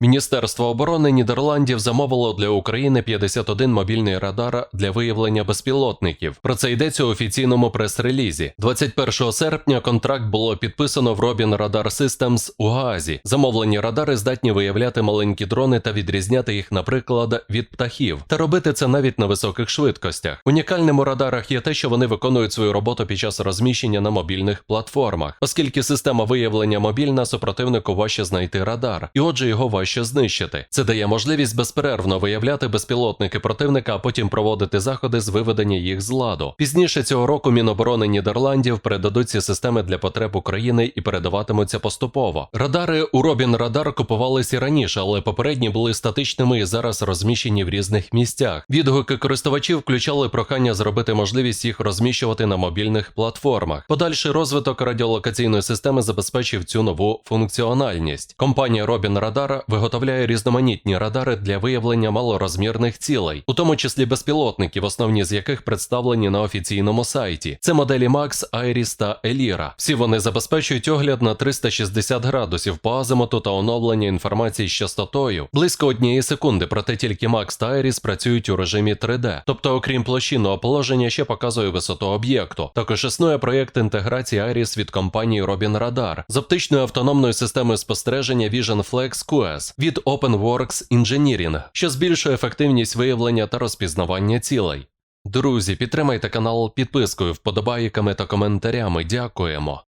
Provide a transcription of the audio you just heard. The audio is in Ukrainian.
Міністерство оборони Нідерландів замовило для України 51 мобільний радар для виявлення безпілотників. Про це йдеться у офіційному прес-релізі. 21 серпня контракт було підписано в Robin Radar Systems у Гаазі. Замовлені радари здатні виявляти маленькі дрони та відрізняти їх, наприклад, від птахів, та робити це навіть на високих швидкостях. Унікальним у радарах є те, що вони виконують свою роботу під час розміщення на мобільних платформах, оскільки система виявлення мобільна, супротивнику важче знайти радар, і отже його важче знищити. Це дає можливість безперервно виявляти безпілотники противника, а потім проводити заходи з виведення їх з ладу. Пізніше цього року Міноборони Нідерландів передадуть ці системи для потреб України і передаватимуться поступово. Радари у Робін Радар купувалися раніше, але попередні були статичними і зараз розміщені в різних місцях. Відгуки користувачів включали прохання зробити можливість їх розміщувати на мобільних платформах. Подальший розвиток радіолокаційної системи забезпечив цю нову функціональність. Компанія Robin Radar виготовляє різноманітні радари для виявлення малорозмірних цілей, у тому числі безпілотників, основні з яких представлені на офіційному сайті. Це моделі Max, Iris та Elira. Всі вони забезпечують огляд на 360 градусів по азимуту та оновлення інформації з частотою близько однієї секунди, проте тільки Max та Iris працюють у режимі 3D. Тобто, окрім площинного положення, ще показує висоту об'єкту. Також існує проєкт інтеграції Iris від компанії Robin Radar з оптичною автономною системою спостереження Vision Flex QS від OpenWorks Engineering, що збільшує ефективність виявлення та розпізнавання цілей. Друзі, підтримайте канал підпискою, вподобайками та коментарями. Дякуємо.